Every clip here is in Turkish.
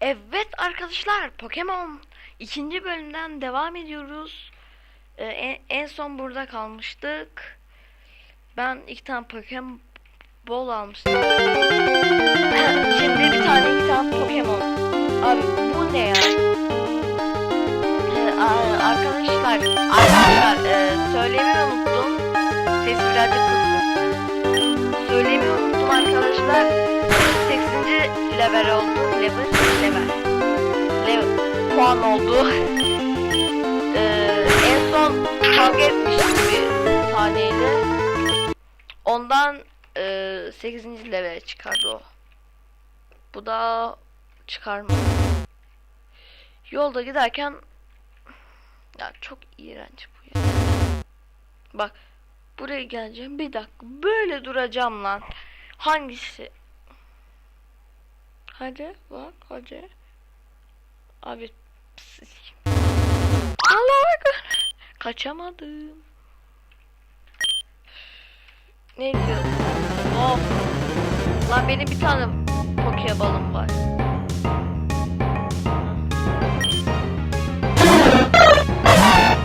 Evet arkadaşlar Pokemon ikinci bölümden devam ediyoruz. Ee, en, en son burada kalmıştık. Ben iki tane Pokemon bol almıştım. Şimdi bir tane iki tane Pokemon. Abi bu ne ya? Ee, arkadaşlar arkadaşlar e, söylemeyi unuttum. Sesi birazcık kısık. Söylemeyi unuttum arkadaşlar. 8. level oldu. Level, level. Level puan oldu. Ee, en son kavga etmiştim bir taneyle. Ondan e, 8. level çıkardı o. Bu da çıkarmadı. Yolda giderken ya çok iğrenç bu ya. Bak buraya geleceğim bir dakika böyle duracağım lan. Hangisi? Hadi bak hadi. Abi. Allah. Kaçamadım. Ne diyorsun? Of. Lan benim bir tane Pokebalım var. Oha.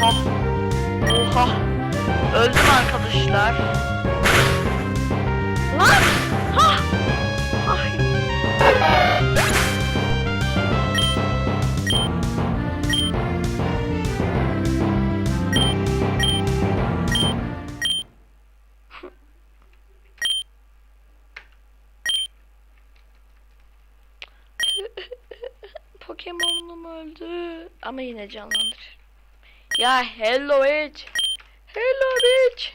Oha. Oha. Öldüm arkadaşlar. Ama yine canlandır. Ya hello bitch. Hello bitch.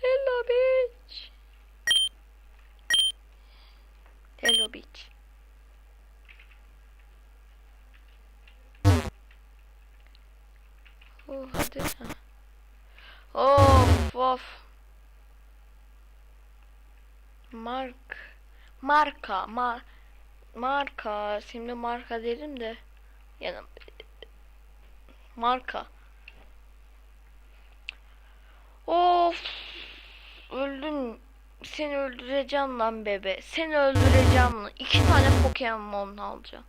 Hello bitch. Hello bitch. Oh hadi. ha. Of of. Mark. Marka. Mar marka. Şimdi marka derim de. Yani marka. Of. Öldüm. Seni öldüreceğim lan bebe. Seni öldüreceğim lan. İki tane Pokemon alacağım.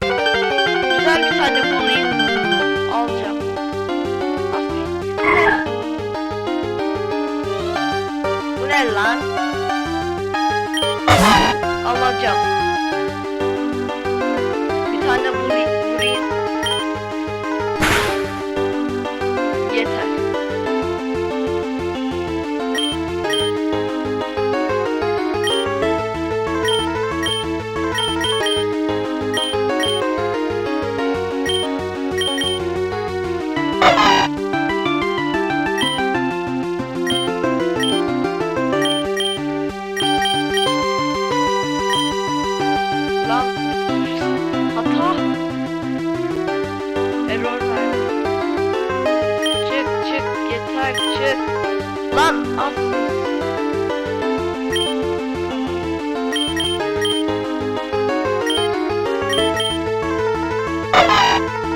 Güzel bir tane bulayım. Alacağım. Bu ne lan? Alacağım. Bir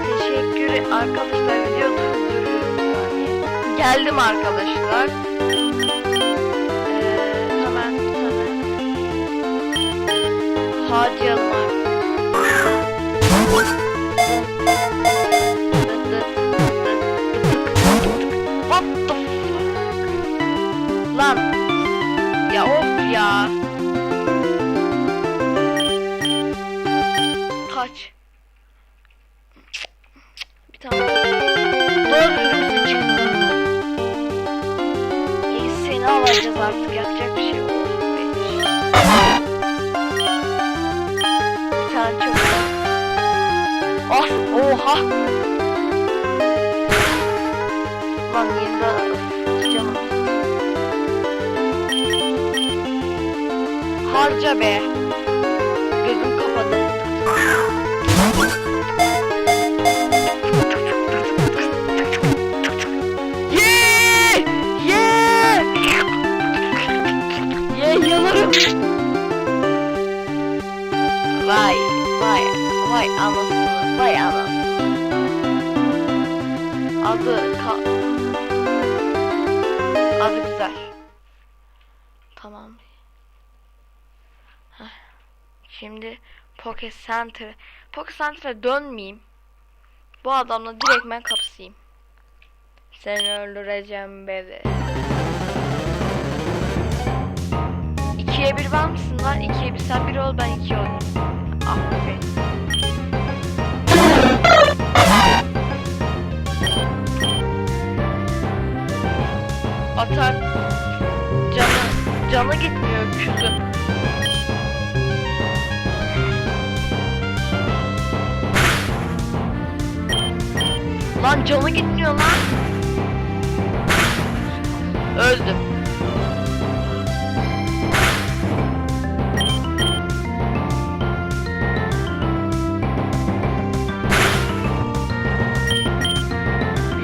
Teşekkür arkadaşlar video durduruyorum saniye. Geldim arkadaşlar. Kaç. Bir tane. Doğru düzgün çıktı. İyi seni alacağız artık yapacak bir şey yok. Bir tane çok. Ah oha. Lan yerinde Üf, canım. Harca be. Tamam. Heh. Şimdi Poke Center. Poke Center'a dönmeyeyim. Bu adamla direktmen kapısıyım. Seni öldüreceğim bebe. İkiye bir var mısın lan? İkiye bir sen bir ol ben iki olayım. Ah be. Atar. Canı, gitmiyor öküzü. Lan canı gitmiyor lan. Öldü.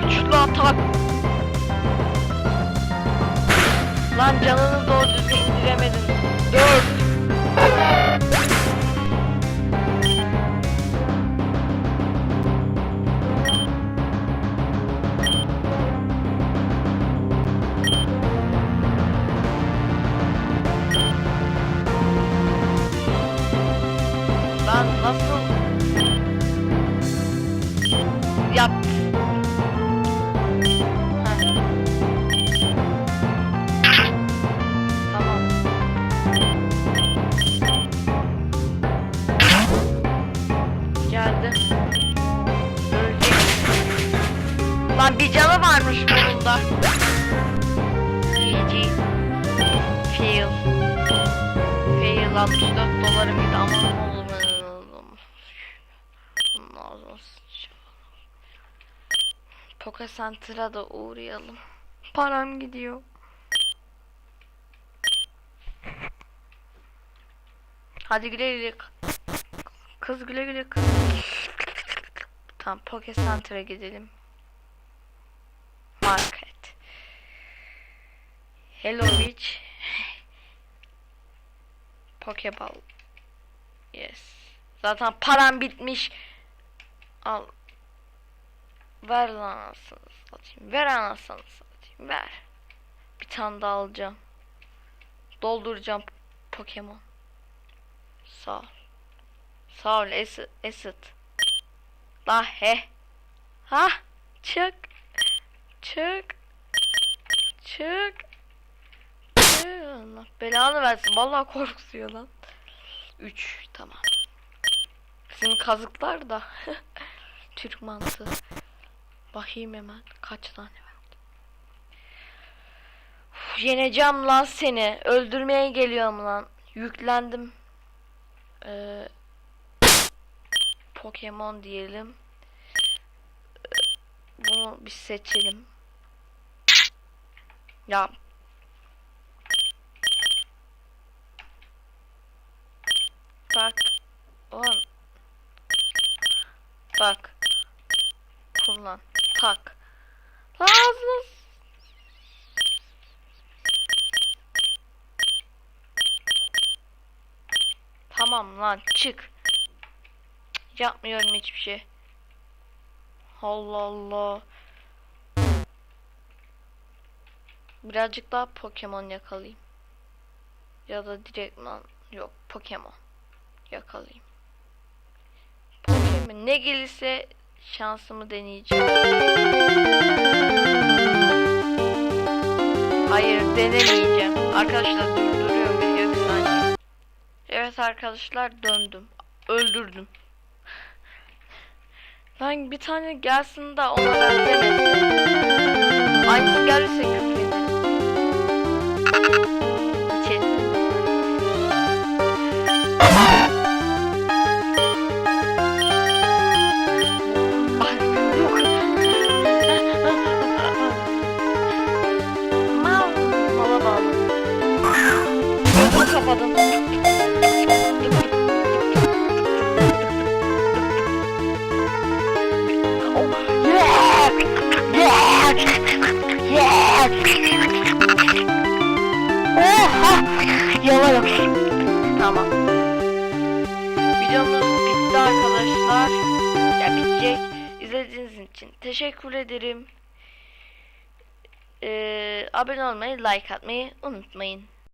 Üçlü atak. Lan canını doğru indiremedin. Dört. Lan bir canı varmış bunun da. GG. Fail. Fail 64 dolarım gidi aman oğlum. Ağzına sıçacağım. Poke Center'a da uğrayalım. Param gidiyor. Hadi güle güle. Kız güle güle kız. Tamam Poke Center'a gidelim. Hello Beach. Pokeball. Yes. Zaten param bitmiş. Al. Ver lan anasını satayım. Ver anasını satayım. Ver. Bir tane daha alacağım. Dolduracağım Pokemon. Sağ ol. Sağ ol Esit. Esit. La he. Ha? Çık. Çık. Çık. Allah belanı versin. Vallahi korkutuyor lan. 3 tamam. Bizim kazıklar da Türk mantığı. Bakayım hemen kaç tane verdi. Yeneceğim lan seni. Öldürmeye geliyorum lan. Yüklendim. Ee, Pokemon diyelim. Ee, Bunu bir seçelim. Ya Bak. Ulan. Bak. Kullan. Tak. Lazım. Tamam lan çık. Yapmıyorum hiçbir şey. Allah Allah. Birazcık daha Pokemon yakalayayım. Ya da direktman yok Pokemon yakalayayım. Pokemon ne gelirse şansımı deneyeceğim. Hayır denemeyeceğim. Arkadaşlar durduruyorum video bir saniye. Evet arkadaşlar döndüm. Öldürdüm. Lan bir tane gelsin de ona benzemesin. Aynısı gelirse küfredin. Gözümü kapadım. Yalan Tamam. Videomuz bitti arkadaşlar. Ya bitecek. İzlediğiniz için teşekkür ederim. Ee, abone olmayı, like atmayı unutmayın.